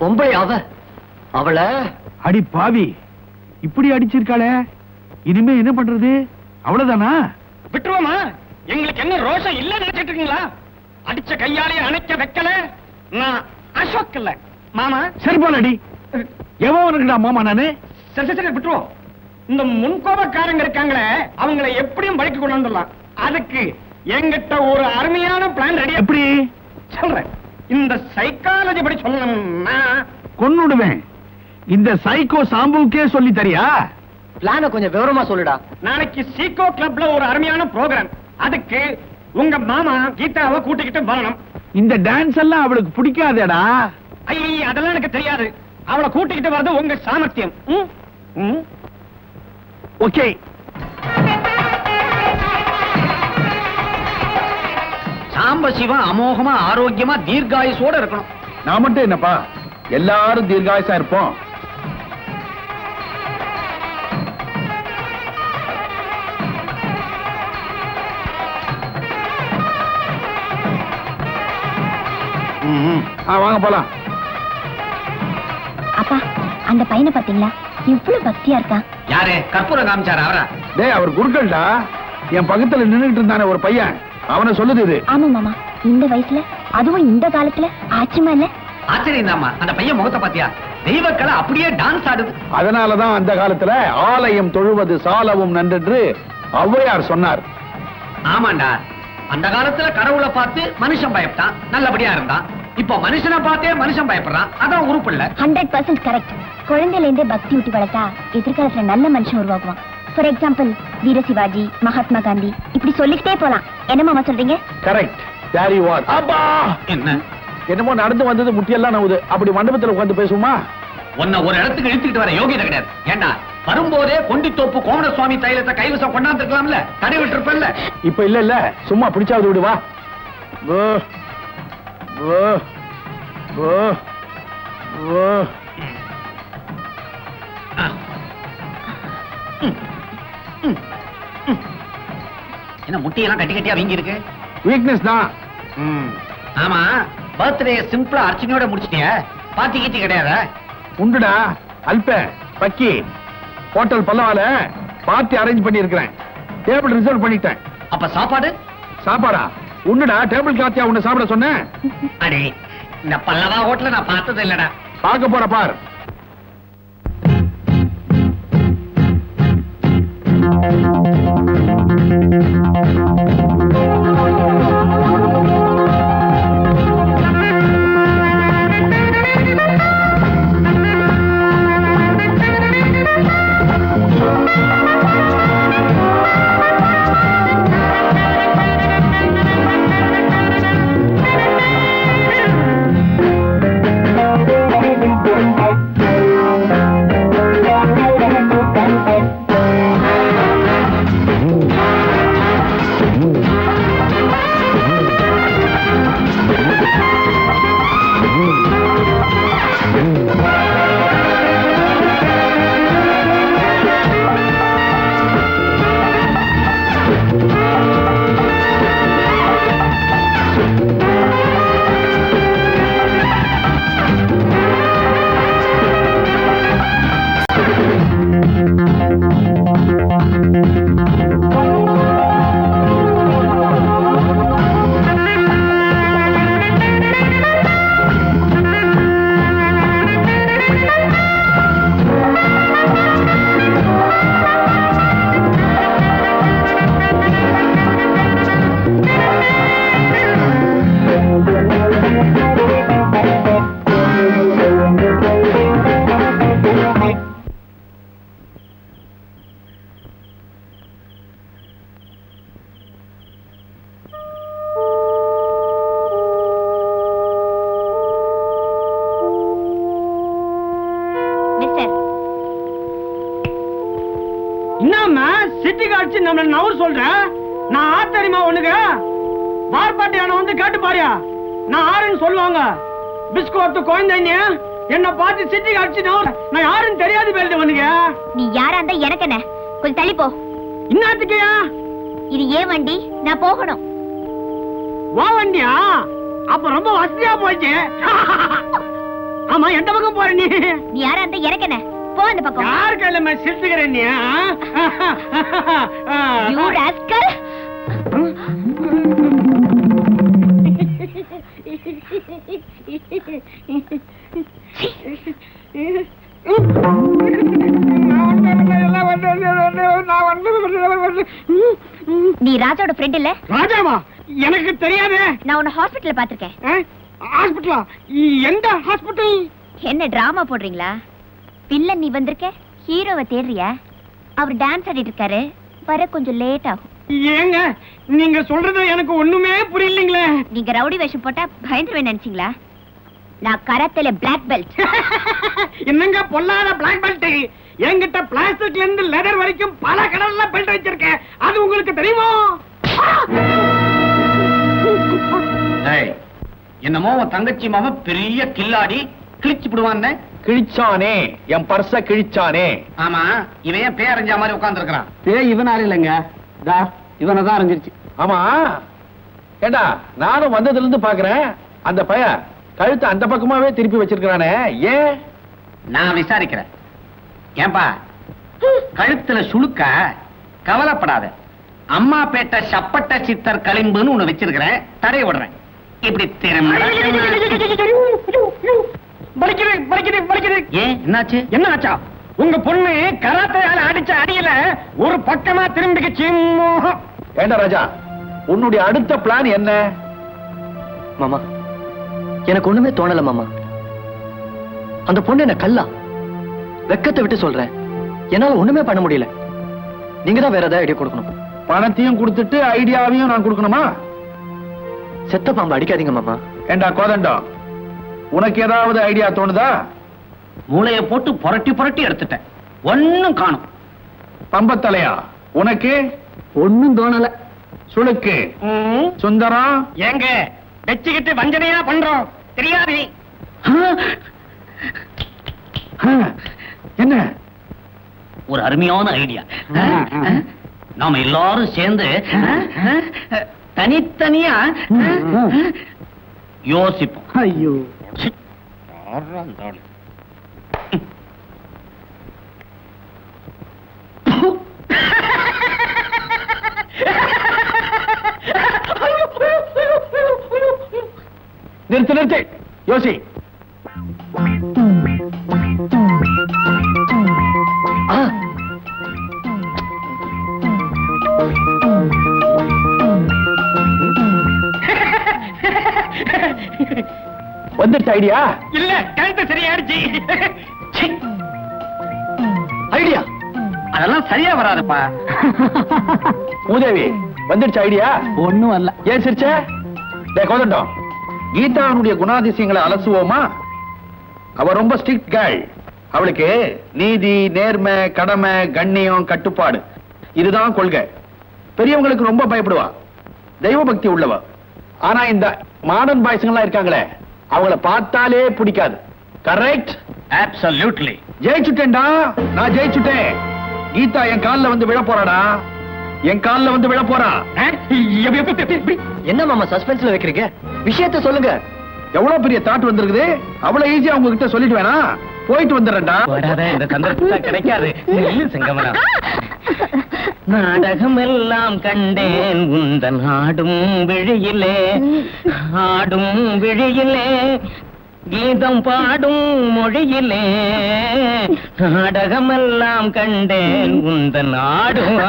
பொம்பளை அவ. அவளை? அடி பாவி. இப்படி அடிச்சிருக்காளே. இனிமே என்ன பண்றது? அவ்வளவுதானா? விட்டுருவோமா? எங்களுக்கு என்ன ரோஷம் இல்ல நினைச்சிட்டு இருக்கீங்களா? அடிச்ச கையாலே அணைக்க வைக்கல. நான் அசோக் இல்ல. மாமா? செருப்பால் அடி. எவன் உனக்குடா மாமா நானு? சரி சரி, சரி விட்டுருவோம். இந்த முன்கோபக்காரங்க இருக்காங்களே அவங்கள எப்படியும் வழிக்கு கொண்டு வந்துடலாம். அதுக்கு எங்கிட்ட ஒரு அருமையான பிளான் ரெடி எப்படி? சொல்றேன். இந்த சைக்காலஜி படி சொல்லணும்னா கொன்னுடுவேன். இந்த சைக்கோ சாம்புவுக்கே சொல்லி தரியா? பிளான கொஞ்சம் விவரமா சொல்லுடா. நாளைக்கு சீகோ கிளப்ல ஒரு அருமையான ப்ரோக்ராம் அதுக்கு உங்க மாமா கீதாவை கூட்டிக்கிட்டு வரணும். இந்த டான்ஸ் எல்லாம் அவளுக்கு பிடிக்காதேடா. ஐய அதெல்லாம் எனக்கு தெரியாது. அவளை கூட்டிக்கிட்டு வர்றது உங்க சாமர்த்தியம்? ஓகே சாம்ப சிவம் அமோகமா ஆரோக்கியமா தீர்காயுசோட இருக்கணும். நான் மட்டும் என்னப்பா? எல்லாரும் தீர்காயசா இருப்போம். ஆ, வாங்க போலாம். அப்பா அந்த பையனை பாத்தீங்களா இவ்வளவு பக்தியா இருக்கான் யாரு? கற்பூரம் காமிச்சாரு அவரா? டேய் அவர் குருக்கள்டா. என் பக்கத்துல நின்னுட்டு இருந்தானே ஒரு பையன். அவனை சொல்லுது இது. ஆமா மாமா. இந்த வயசுல அதுவும் இந்த காலத்துல ஆச்சரியமா இல்ல ஆச்சரியம் தாமா அந்த பையன் முகத்தை பாத்தியா? தெய்வக்கலை அப்படியே டான்ஸ் ஆடுது. அதனாலதான் அந்த காலத்துல ஆலயம் தொழுவது சாலவும் நன்றென்று ஔவையார் சொன்னார். ஆமாண்டா. அந்த காலத்துல கடவுளை பார்த்து மனுஷன் பயப்பட்டான். நல்லபடியா இருந்தான். இப்போ மனுஷனை பார்த்தே மனுஷன் பயப்படுறான். அதான் உருப்பு இல்ல. ஹண்ட்ரட் பர்சன்ட் கரெக்ட் குழந்தையில இருந்தே பக்தி ஊட்டி வளர்த்தா எதிர்காலத்துல நல்ல மனுஷன் உருவாகுவான் ஃபார் எக்ஸாம்பிள் வீர சிவாஜி மகாத்மா காந்தி இப்படி சொல்லிக்கிட்டே போலாம். என்ன மாமா சொல்றீங்க? கரெக்ட் யாரி வார் அப்பா! என்ன? என்னமோ நடந்து வந்தது முட்டியெல்லாம் நவுது. அப்படி மண்டபத்துல உட்கார்ந்து பேசுவோமா? உன்னை ஒரு இடத்துக்கு இழுத்துக்கிட்டு வர யோகியதை கிடையாது. ஏண்டா? வரும்போதே கொண்டித்தோப்பு கோமண சுவாமி தைலத்தை கைவசம் கொண்டாந்துருக்கலாம்ல? தடை விட்டுருப்பல்ல இப்ப இல்ல இல்ல. சும்மா பிடிச்சாவது விடு வா. ஓ ஓ ஓ என்ன முட்டியெல்லாம் கட்டி கட்டியா வீங்கி இருக்கு வீக்னஸ் தான் ஆமா பர்த்டே சிம்பிளா அர்ச்சனையோட முடிச்சிட்டிய? பாத்தி கீத்தி கிடையாதா? உண்டுடா அல்ப பக்கி. ஹோட்டல் பல்லவால பார்ட்டி அரேஞ்ச் பண்ணி இருக்கிறேன் டேபிள் ரிசர்வ் பண்ணிட்டேன். அப்ப சாப்பாடு? சாப்பாடா? உண்டுடா டேபிள் கிளாத்தியா உன்னை சாப்பிட சொன்னேன்? அடே இந்த பல்லவா ஹோட்டல நான் பார்த்தது இல்லடா. பார்க்க போற பார். நம்ம நவர் சொல்ற நான் ஆத்தரிமா உனக்கு பார்ப்பாட்டியான வந்து கேட்டு பாரியா நான் ஆறுன்னு சொல்லுவாங்க. பிஸ்கோத்து குழந்தைங்க என்ன பார்த்து சிட்டிக்கு அடிச்சு நவர் நான் யாருன்னு தெரியாது பேருது உனக்கு நீ யாரா இருந்தா எனக்கு என்ன? கொஞ்சம் தள்ளி போ. இன்னத்துக்குயா இது ஏன் வண்டி? நான் போகணும். வா வண்டியா? அப்ப ரொம்ப வசதியா போச்சு ஆமா எந்த பக்கம் போற நீ? நீ யாரா இருந்தா எனக்கு என்ன? போ அந்த பக்கம். யார் கையில சிரிச்சுக்கிற நீ யூ ராஸ்கல் நீ ராஜாவோட ஃப்ரெண்ட் இல்ல? ராஜாவா? எனக்கு தெரியாதே. நான் உன்னை ஹாஸ்பிடல்ல பாத்திருக்கேன் ஹாஸ்பிட்டலா எந்த ஹாஸ்பிட்டல் என்ன டிராமா போடுறீங்களா? வில்லன் நீ வந்திருக்க? ஹீரோவை தேடுறியா? அவர் டான்ஸ் ஆடிட்டு இருக்காரு வர கொஞ்சம் லேட் ஆகும். ஏங்க நீங்க சொல்றது எனக்கு ஒண்ணுமே புரியலீங்களே. நீங்க ரவுடி வேஷம் போட்டா பயந்துருவேன் நினைச்சீங்களா? நான் கராத்தேல பிளாக் பெல்ட் என்னங்க பொல்லாத பிளாக் பெல்ட் என்கிட்ட பிளாஸ்டிக்ல இருந்து லெதர் வரைக்கும் பல கடல்ல பெல்ட் வச்சிருக்கேன். அது உங்களுக்கு தெரியுமா? என்னமோ உன் தங்கச்சி மாமன் பெரிய கில்லாடி. கிழிச்சு விடுவான்னு கிழிச்சானே என் பர்ச கிழிச்சானே. ஆமா இவன் ஏன் பேரஞ்சா மாதிரி உட்கார்ந்து ஏய் இவனால இல்லைங்க தா இவனை தான் அறிஞ்சிருச்சு. ஆமா. ஏண்டா நானும் வந்ததுல இருந்து பாக்குறேன் அந்த பைய கழுத்தை அந்த பக்கமாவே திருப்பி வச்சிருக்கானே ஏன்? நான் விசாரிக்கிறேன். ஏன்பா கழுத்துல சுளுக்க கவலைப்படாத. அம்மா பேட்ட சப்பட்ட சித்தர் களிம்புன்னு ஒண்ணு வச்சிருக்கிறேன் தடை விடுறேன் இப்படி திறமை படிக்குது படிக்குது படிக்குது. ஏன்? என்னாச்சு? என்ன ஆச்சா உங்க பொண்ணு கராத்தையால அடிச்ச அடியில ஒரு பக்கமா திரும்பிக்கிச்சு. ஏண்டா ராஜா உன்னுடைய அடுத்த பிளான் என்ன? மாமா எனக்கு ஒண்ணுமே தோணல மாமா. அந்த பொண்ணு என்ன கல்லா? வெக்கத்தை விட்டு சொல்றேன். என்னால ஒண்ணுமே பண்ண முடியல. நீங்க தான் வேற ஏதாவது ஐடியா கொடுக்கணும். பணத்தையும் கொடுத்துட்டு ஐடியாவையும் நான் கொடுக்கணுமா? செத்த பாம்பு அடிக்காதீங்க மாமா. ஏண்டா கோதண்டம்? உனக்கு ஏதாவது ஐடியா தோணுதா? மூளைய போட்டு புரட்டி புரட்டி எடுத்துட்டேன். ஒண்ணும் காணும். பம்பத்தலையா? உனக்கு? ஒண்ணும் தோணல. சுளுக்கு. சுந்தரம் ஏங்க வச்சுக்கிட்டு வஞ்சனையா பண்றோம். தெரியாது. என்ன? ஒரு அருமையான ஐடியா. நாம எல்லாரும் சேர்ந்து தனித்தனியா யோசிப்போம். ஐயோ. நிறுத்து நிறுத்து. யோசி வந்துருச்சு ஐடியா இல்ல கழுத்து சரியாயிடுச்சு. ச்சீ, ஐடியா அதெல்லாம் சரியா வராதுப்பா. மூதேவி வந்துருச்சு ஐடியா ஒண்ணும் வரல ஏன் சிரிச்ச? டே கோதண்டம். கீதாவுடைய குணாதிசயங்களை அலசுவோமா? அவ ரொம்ப ஸ்ட்ரிக்ட் கேர்ள் அவளுக்கு நீதி நேர்மை கடமை கண்ணியம் கட்டுப்பாடு. இதுதான் கொள்கை. பெரியவங்களுக்கு ரொம்ப பயப்படுவா. தெய்வ பக்தி உள்ளவ. ஆனா இந்த மாடர்ன் பாய்ஸ்ங்கெல்லாம் இருக்காங்களே அவங்கள பார்த்தாலே பிடிக்காது. கரெக்ட் அப்சல்யூட்லி ஜெயிச்சுட்டேன்டா. நான் ஜெயிச்சுட்டேன். கீதா என் கால்ல வந்து விழ போறாடா? என் கால்ல வந்து விழ போறா? என்ன மாமா சஸ்பென்ஸ்ல வைக்கிறீங்க? விஷயத்த சொல்லுங்க. எவ்வளவு பெரிய தாட் வந்திருக்குது? அவ்வளவு ஈஸியா உங்ககிட்ட சொல்லிட்டு வேணா. போயிட்டு வந்துடுறேன்டா. வராத இந்த சந்தர்ப்பம் கிடைக்காது. நாடகம் எல்லாம் கண்டேன். உந்தன் ஆடும் விழியிலே ஆடும் விழியிலே கீதம் பாடும் மொழியிலே. நாடகம் எல்லாம் கண்டேன். உந்தன் ஆடும்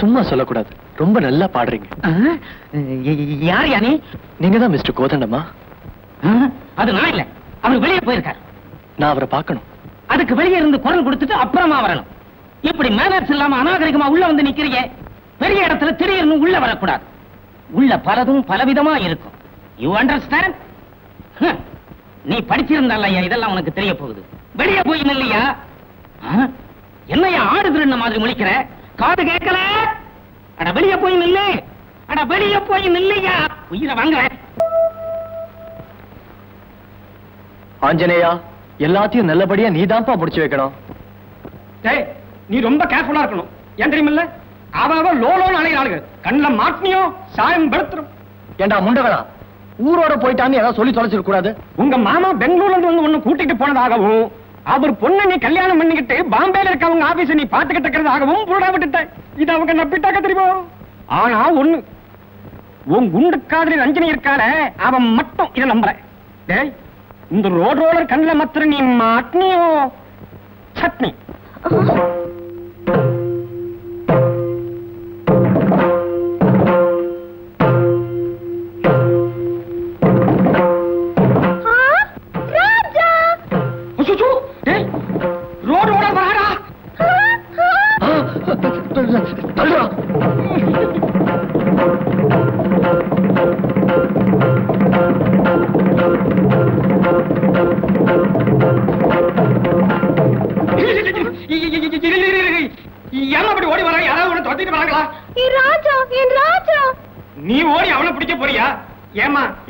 சும்மா சொல்லக்கூடாது. ரொம்ப நல்லா பாடுறீங்க. யார் யானி? நீங்க தான் மிஸ்டர் கோதண்டமா அது நான் இல்ல. அவர் வெளியே போயிருக்காரு. நான் அவரை பார்க்கணும். அதுக்கு வெளியே இருந்து குரல் கொடுத்துட்டு அப்புறமா வரணும். இப்படி மேனர்ஸ் இல்லாம அநாகரிகமா உள்ள வந்து நிக்கிறீங்க பெரிய இடத்துல திடீர்னு உள்ள வரக்கூடாது. உள்ள பலதும் பலவிதமா இருக்கும். யூ அண்டர்ஸ்டாண்ட் நீ படிச்சிருந்தாலய்யா இதெல்லாம் உனக்கு தெரிய போகுது வெளியே போய் நில்லையா? ஆ? என்னய்யா ஆடு திருண்ண மாதிரி முழிக்கிற? காது கேட்கல? அட வெளியே போய் நில்லு. அட வெளியே போய் நில்லையா? உயிரை வாங்குறேன் ஆஞ்சநேயா எல்லாத்தையும் நல்லபடியா நீதான்ப்பா முடிச்சு வைக்கணும். நீ ரொம்ப கேர்ஃபுல்லா இருக்கணும். ஏன் தெரியுமில்ல? அவ அவ லோ லோன்னு அலைகிற ஆளுங்க. கண்ணுல மாட்டினியோ சாயம் படுத்துரும் ஏண்டா முண்டகளா ஊரோட போயிட்டான்னு ஏதாவது சொல்லி தொலைச்சிட கூடாது? உங்க மாமா பெங்களூர்ல இருந்து வந்து ஒண்ணு கூட்டிட்டு போனதாகவும் அவர் பொண்ணை நீ கல்யாணம் பண்ணிக்கிட்டு பாம்பேல இருக்கவங்க ஆபீஸ் நீ பாத்துக்கிட்டு இருக்கிறதாகவும் புருடா விட்டுட்டேன் இது அவங்க நம்பிட்டாக்க தெரியுமோ? ஆனா ஒண்ணு. உன் குண்டு காதலி ரஞ்சனி இருக்கால அவன் மட்டும் இதை நம்பல. டேய் இந்த ரோட் ரோலர் கண்ணுல மாத்திரம் நீ மாட்டினியோ? சட்னி. ராஜா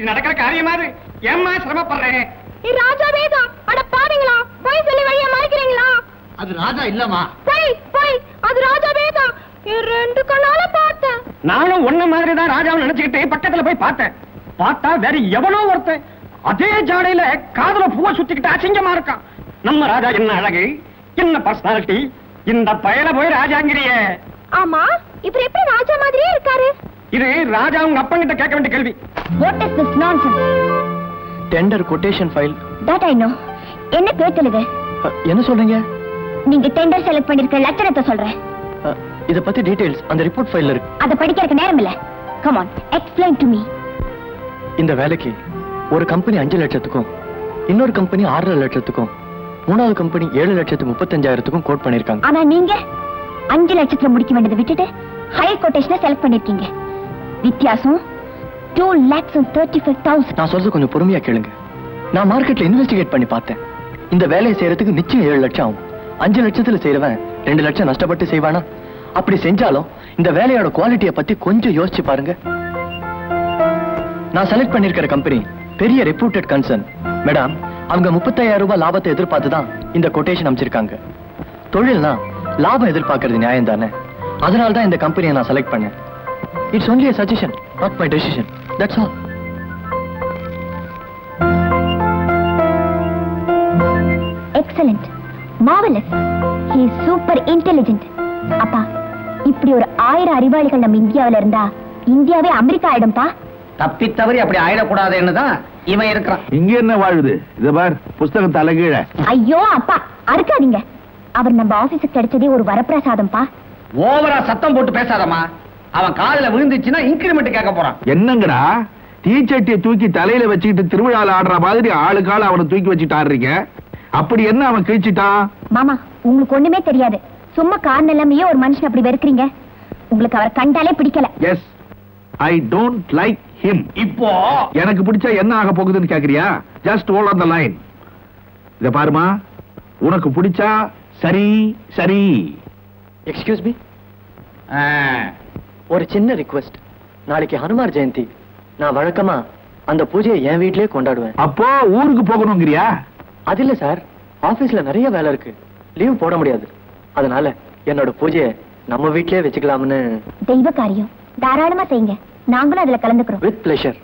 நடக்கிற காரியமா இது ஏமா சிரமப்படுறேன் என் ராஜாவே தான் அட பாருங்களா போய் சொல்லி வழியா மறைக்கிறீங்களா? அது ராஜா இல்லம்மா. போய் போய். அது ராஜாவே தான் ரெண்டு கண்ணால பார்த்தேன். நானும் உன்ன மாதிரி தான் ராஜாவை நினைச்சுக்கிட்டு பக்கத்துல போய் பார்த்தேன். பார்த்தா வேற எவனோ ஒருத்தன் அதே ஜாடையில காதுல பூவை சுத்திக்கிட்டு அசிங்கமா இருக்கான். நம்ம ராஜா என்ன அழகு என்ன பர்சனாலிட்டி இந்த பயல போய் ராஜாங்கிறிய. ஆமா இப்ப எப்படி ராஜா மாதிரியே இருக்காரு? இது ராஜா உங்க அப்பங்கிட்ட கேட்க வேண்டிய கேள்வி. What is this nonsense tender quotation file that I know என்ன இது என்ன சொல்றீங்க? நீங்க டெண்டர் செலக்ட் பண்ணிருக்க லட்சணத்தை சொல்றேன். இத பத்தி டீடைல்ஸ் அந்த ரிப்போர்ட் ஃபைல்ல இருக்கு. அத படிக்கிறதுக்கு நேரம் இல்ல. Come on explain to me இந்த வேலைக்கு ஒரு கம்பெனி அஞ்சு லட்சத்துக்கும் இன்னொரு கம்பெனி ஆறரை லட்சத்துக்கும் மூணாவது கம்பெனி ஏழு லட்சத்து முப்பத்தஞ்சாயிரத்துக்கும் கோட் பண்ணிருக்காங்க. ஆனா நீங்க அஞ்சு லட்சத்துல முடிக்க வேண்டியதை விட்டுட்டு ஹையர் கொட்டேஷனை செலக்ட் பண்ணிருக்கீங்க. வித்தியாசம் two lakhs thirty five thousand நான் சொல்றது கொஞ்சம் பொறுமையா கேளுங்க. நான் மார்க்கெட்ல இன்வெஸ்டிகேட் பண்ணி பார்த்தேன். இந்த வேலையை செய்யறதுக்கு நிச்சயம் ஏழு லட்சம் ஆகும். அஞ்சு லட்சத்துல செய்யறவன் ரெண்டு லட்சம் நஷ்டப்பட்டு செய்வானா? அப்படி செஞ்சாலும் இந்த வேலையோட குவாலிட்டியை பத்தி கொஞ்சம் யோசிச்சு பாருங்க. நான் செலக்ட் பண்ணிருக்கிற கம்பெனி பெரிய ரெப்யூட்டட் கன்சர்ன் மேடம் அவங்க முப்பத்தாயிரம் ரூபாய் லாபத்தை எதிர்பார்த்து தான் இந்த கொட்டேஷன் அமைச்சிருக்காங்க தொழில்னா லாபம் எதிர்பார்க்கறது நியாயம் தானே அதனால தான் இந்த கம்பெனியை நான் செலக்ட் பண்ணேன். It's only suggestion not my decision that's all excellent marvellous he super intelligent அப்பா இப்படி ஒரு ஆயிரம் அறிவாளிகள் நம்ம இந்தியாவுல இருந்தா இந்தியாவே அமெரிக்கா ஆயிடும்பா. தப்பி தவறி அப்படி ஆயிடக்கூடாதுன்னு தான் இவன் இருக்கிறான். இங்க என்ன வாழுது? இத பார் புஸ்தகம் தலைகீழ ஐயோ அப்பா அறுக்காதீங்க. அவர் நம்ம ஆபீஸுக்கு கிடைச்சதே ஒரு வரப்பிரசாதம்ப்பா. ஓவரா சத்தம் போட்டு பேசாதம்மா. அவன் காதுல விழுந்துச்சுன்னா இன்கிரிமெண்ட் கேட்க போறான். என்னங்கடா? தீச்சட்டியை தூக்கி தலையில வச்சுக்கிட்டு திருவிழால ஆடுற மாதிரி ஆளுக்கால அவனை தூக்கி வச்சுட்டு ஆடுறீங்க? அப்படி என்ன அவன் கிழிச்சிட்டான்? மாமா உங்களுக்கு ஒண்ணுமே தெரியாது. சும்மா காரணம் இல்லாமயே ஒரு மனுஷன் அப்படி வெறுக்கிறீங்க. உங்களுக்கு அவர் கண்டாலே பிடிக்கல. Yes I don't like him இப்போ? எனக்கு பிடிச்சா என்ன ஆக போகுதுன்னு கேக்குறியா? Just hold on the line இத பாருமா. உனக்கு பிடிச்சா சரி சரி. எக்ஸ்கியூஸ் மீ ஆ, ஒரு சின்ன ரிக்வெஸ்ட் நாளைக்கு ஹனுமார் ஜெயந்தி. நான் வழக்கமா அந்த பூஜையை என் வீட்லயே கொண்டாடுவேன். அப்போ ஊருக்கு போகணுங்கிறியா? அது இல்ல சார். ஆபீஸ்ல நிறைய வேலை இருக்கு. லீவ் போட முடியாது. அதனால என்னோட பூஜையை நம்ம வீட்லயே வச்சுக்கலாம்னு தெய்வ காரியம். தாராளமா செய்யுங்க. நாங்களும் அதுல கலந்துக்கிறோம். With pleasure